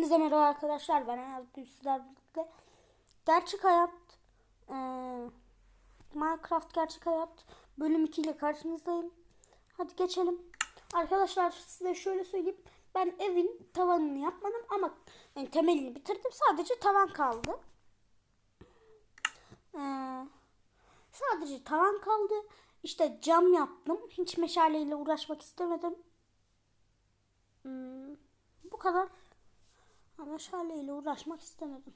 Hepinize merhaba arkadaşlar. Ben Ayaz sizlerle birlikte gerçek hayat eee, Minecraft gerçek hayat bölüm 2 ile karşınızdayım. Hadi geçelim. Arkadaşlar size şöyle söyleyeyim. Ben evin tavanını yapmadım ama yani temelini bitirdim. Sadece tavan kaldı. Eee, sadece tavan kaldı. İşte cam yaptım. Hiç meşaleyle uğraşmak istemedim. Hmm, bu kadar. Ama şaleyle uğraşmak istemedim.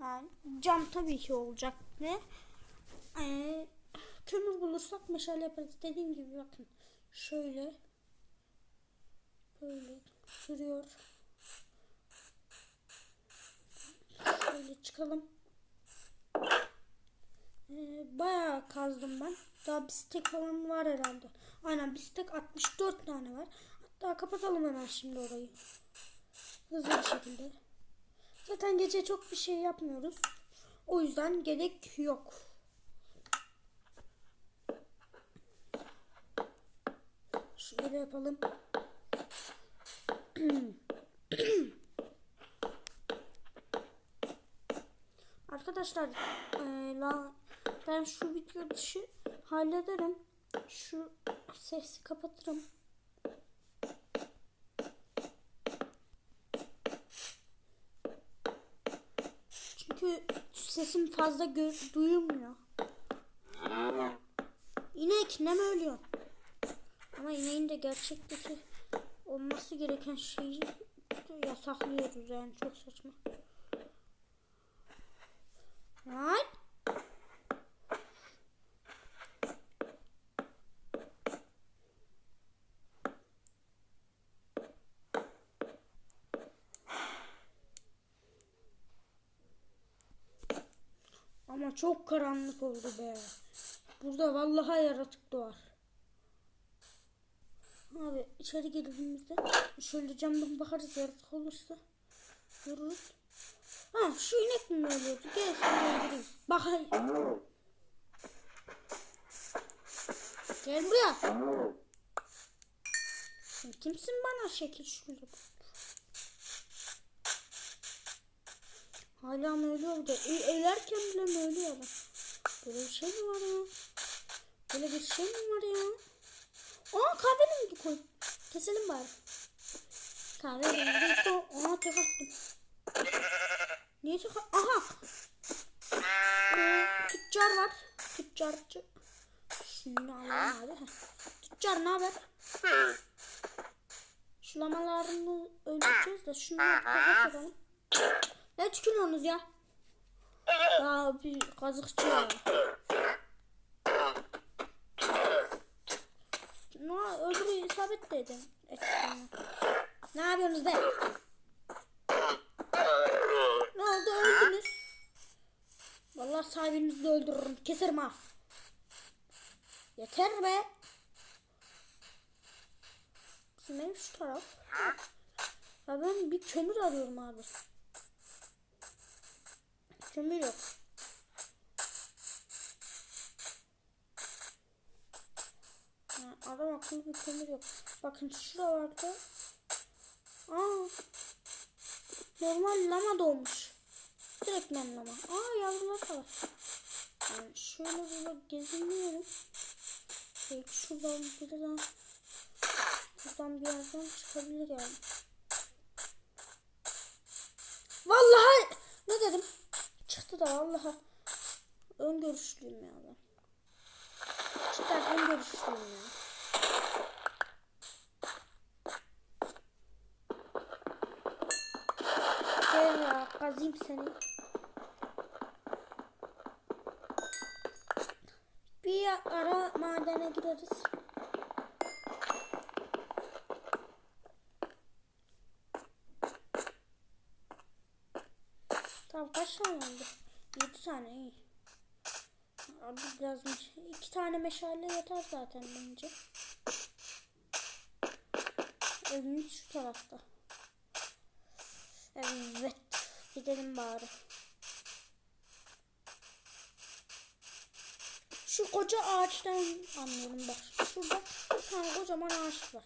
Yani cam tabii ki olacak ve ee, kömür bulursak meşale yaparız. Dediğim gibi bakın şöyle böyle sürüyor. Şöyle çıkalım. Ee, bayağı kazdım ben. Daha bistek falan var herhalde. Aynen bistek 64 tane var. Hatta kapatalım hemen şimdi orayı. Hızlı bir şekilde. Zaten gece çok bir şey yapmıyoruz. O yüzden gerek yok. Şöyle yapalım. Arkadaşlar la- ben şu video dışı hallederim. Şu sesi kapatırım. Çünkü sesim fazla duyulmuyor. İnek ne mi ölüyor? Ama ineğin de gerçekteki olması gereken şeyi yasaklıyoruz yani çok saçma. Lan! Ama çok karanlık oldu be. Burada vallahi yaratık doğar. Abi içeri girdiğimizde şöyle camdan bakarız yaratık olursa görürüz. Ha şu inek mi ölüyordu? Gel şuraya gireyim. Bakayım. Gel buraya. Sen kimsin bana şekil şöyle Hala mı ölüyor da? E, evlerken bile mi ölüyor adam? Böyle bir şey mi var ya? Böyle bir şey mi var ya? Aa kahverengi koy. Keselim bari. Kahverengi koy. Aa tek attım. Niye tek at- Aha. Ee, tüccar var. Tüccarcı. Şunu alalım. Heh. Tüccar ne haber? Şu lamalarını öldüreceğiz de şunları kapatalım. Ne tükürüyorsunuz ya? Ya bir kazıkçı ya. Ne öldürü isabet de edin. Eskiden. Ne yapıyorsunuz be? Ne oldu öldünüz? Vallahi sahibinizi de öldürürüm. Keserim ha. Yeter be. Bizim ev şu taraf. Ya ben bir kömür arıyorum abi. Kömür yok. Adam akıllı bir kömür yok. Bakın şuralarda. Aa. Normal lama doğmuş. Direkt lama. Aa yavrular da var. Yani şöyle böyle geziniyorum. Belki şuradan birden buradan bir yerden çıkabilir yani. Vallahi ne dedim? Çıktı da vallahi ön görüşlüyüm ya ben. Cidden ön görüşlüyüm ya. Gel ya kazayım seni. Bir ara madene gireriz. Tamam kaç tane oldu? 7 tane iyi. Abi biraz iki tane meşale yeter zaten bence. Evimiz şu tarafta. Evet. Gidelim bari. Şu koca ağaçtan anlıyorum bak. Şurada bir tane kocaman ağaç var.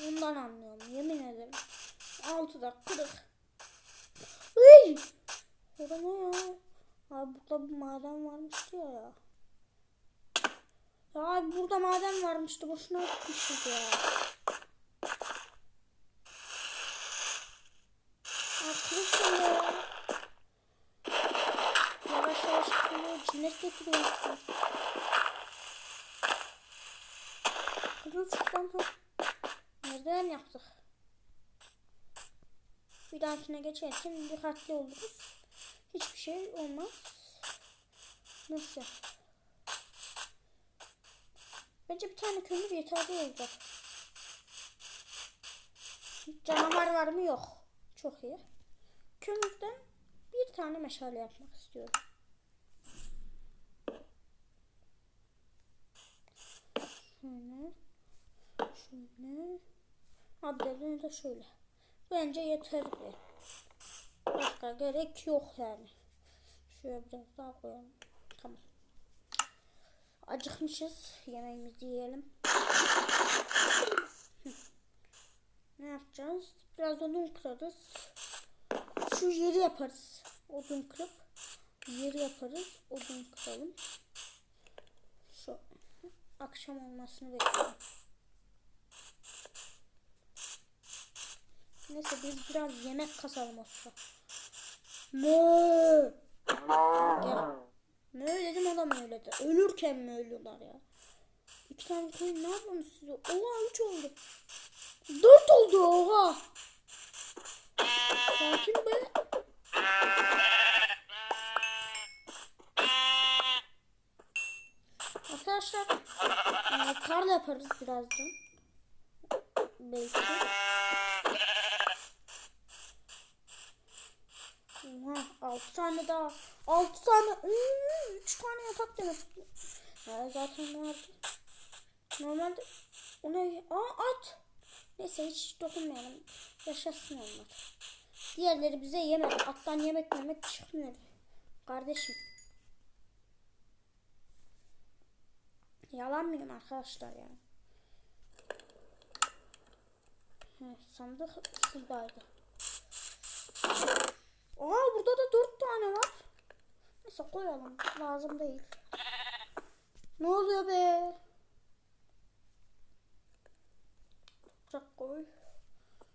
Ondan anlıyorum yemin ederim. Altıda kırık. Uy! Burada ne ya? Abi burada bir maden varmıştı ya ya. Ya abi burada maden varmıştı. Boşuna gitmişiz ya. Arkadaşlar ya. Yavaş yavaş kırıyor. Cinnet getiriyor. Kırıl şuradan ha. Nereden yaptık? Bir dahakine geçerken dikkatli oluruz. Hiçbir şey olmaz. Nasıl? Bence bir tane kömür yeterli olacak. Canavar var mı? Yok. Çok iyi. Kömürden bir tane meşale yapmak istiyorum. Şöyle. Şöyle. Abdülünü de şöyle. Bence yeterli. Başka gerek yok yani. Şöyle biraz daha koyalım. Tamam. Acıkmışız. Yemeğimizi yiyelim. ne yapacağız? Biraz odun kırarız. Şu yeri yaparız. Odun kırıp yeri yaparız. Odun kıralım. Şu akşam olmasını bekliyorum. Neyse biz biraz yemek kasalım olsa. Mö. Gel. Mö dedim o da mö dedi. Ölürken mi ölüyorlar ya? İki tane koyun ne yapıyorsunuz siz? Oha üç oldu. Dört oldu oha. Sakin be. Arkadaşlar e, karla yaparız birazdan. Belki. Oha 6 tane daha. 6 tane. 3 tane yatak demek. Ya zaten vardı. Normalde o ne? Aa at. Neyse hiç dokunmayalım. Yaşasın onlar. Diğerleri bize yemek. Attan yemek yemek çıkmıyor. Kardeşim. Yalan mıyım arkadaşlar yani? Heh, sandık şuradaydı. Aa burada da dört tane var. Neyse koyalım. Lazım değil. Ne oluyor be? Toprak koy.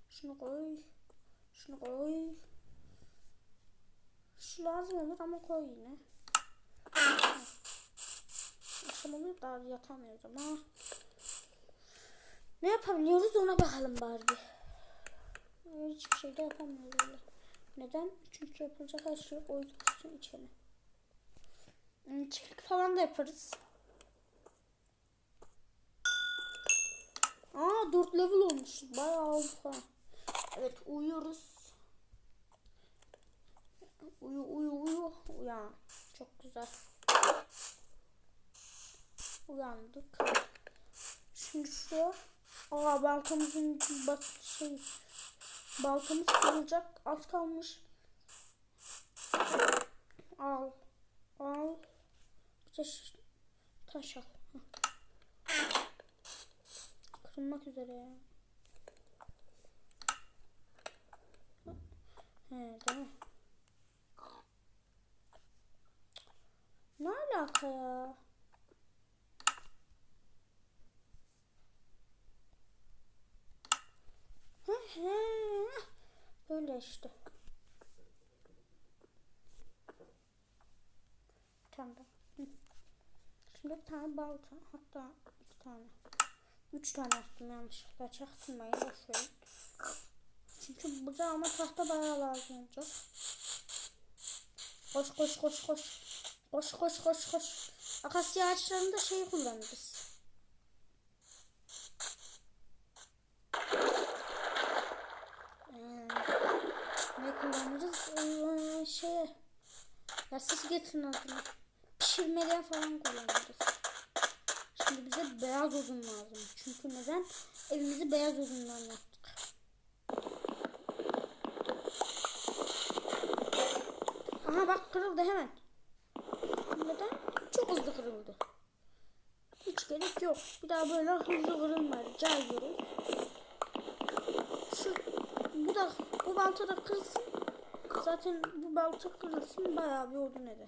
Şunu koy. Şunu koy. Şu lazım olur ama koy yine. Akşam oluyor daha yatamıyoruz ama. Ne yapabiliyoruz ona bakalım bari. Hiçbir şey de yapamıyoruz. Neden? Çünkü yapılacak her şey o yüzden içelim. Hmm, Çiftlik falan da yaparız. Aa 4 level olmuş. Bayağı oldu. Evet uyuyoruz. Uyu uyu uyu. Uyan. Çok güzel. Uyandık. Şimdi şu Aa baltamızın bak şey baltamız kırılacak. Az kalmış. Al. Al. Taş, taş al. Kırılmak üzere ya. He değil? Ne alaka ya? Hı hı. Böyle işte. Tamam. Şimdi bir tane balta hatta iki tane. Üç tane attım yanlışlıkla çaktırmayın boş verin. Çünkü bize ama tahta bayağı lazım olacak. Koş koş koş koş. Koş koş koş koş. Akasya ağaçlarında şey kullanırız. Ee, ne kullanırız? Ee, şeye. Ya siz getirin adını. Pişirmeden falan kullanırız. Şimdi bize beyaz odun lazım. Çünkü neden? Evimizi beyaz odundan yaptık. Aha bak kırıldı hemen. Neden? Çok hızlı kırıldı. Hiç gerek yok. Bir daha böyle hızlı kırılma rica ediyoruz. Şu bu da balta da kırılsın. Zaten bu balta kırılsın bayağı bir odun eder.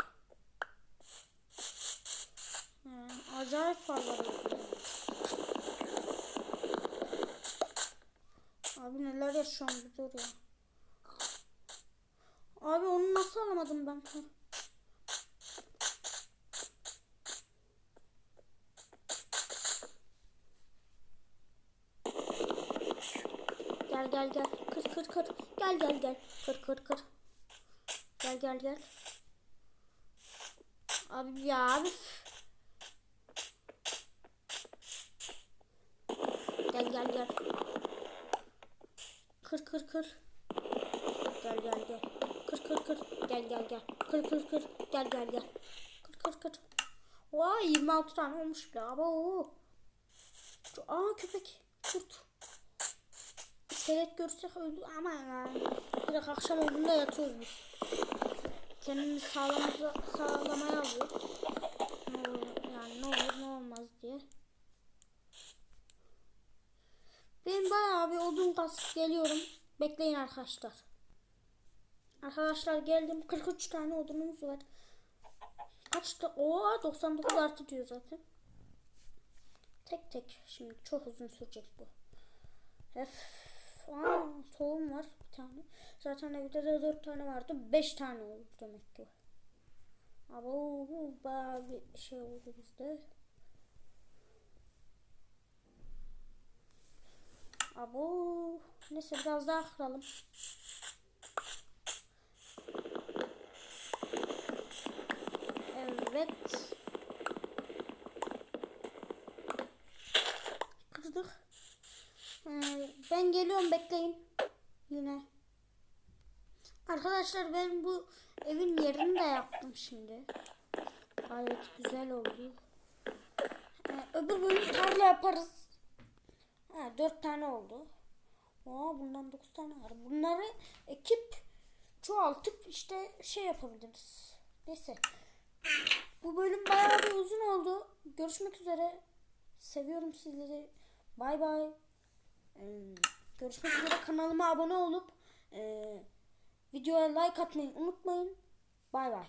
Yani acayip fazla odun. Abi neler yaşıyorum bir dur ya. Abi onu nasıl alamadım ben? Gel gel gel. Kır kır kır. Gel gel gel. Kır kır kır. Gel gel gel. Abi ya abi. Gel gel gel. Kır kır kır. Gel gel gel. Kır kır kır. Gel gel gel. Kır kır kır. Gel gel gel. Kır kır kır. Vay 26 tane olmuş bile. Abo. Aa köpek. Kurt. İskelet görsek öldü ama yani. Direkt akşam olduğunda yatıyoruz biz. Kendimizi sağlamaya, sağlamaya alıyoruz. Ne olur, yani ne olur ne olmaz diye. Ben bayağı bir odun kasıp geliyorum. Bekleyin arkadaşlar. Arkadaşlar geldim. 43 tane odunumuz var. Kaçtı? Oo 99 artı diyor zaten. Tek tek. Şimdi çok uzun sürecek bu. Öf. Aa, tohum var bir tane. Zaten evde de 4 tane vardı. 5 tane oldu demek ki. Bu bayağı bir şey oldu bizde. Abo. Neyse biraz daha kıralım. Evet. Geliyorum bekleyin. Yine. Arkadaşlar ben bu evin yerini de yaptım şimdi. Gayet güzel oldu. Ee, öbür bölüm tarla yaparız. Ha, 4 tane oldu. Aa, bundan 9 tane var. Bunları ekip çoğaltıp işte şey yapabiliriz. Neyse. Bu bölüm bayağı bir uzun oldu. Görüşmek üzere. Seviyorum sizleri. Bay bay. Ee, Görüşmek üzere. Kanalıma abone olup e, videoya like atmayı unutmayın. Bay bay.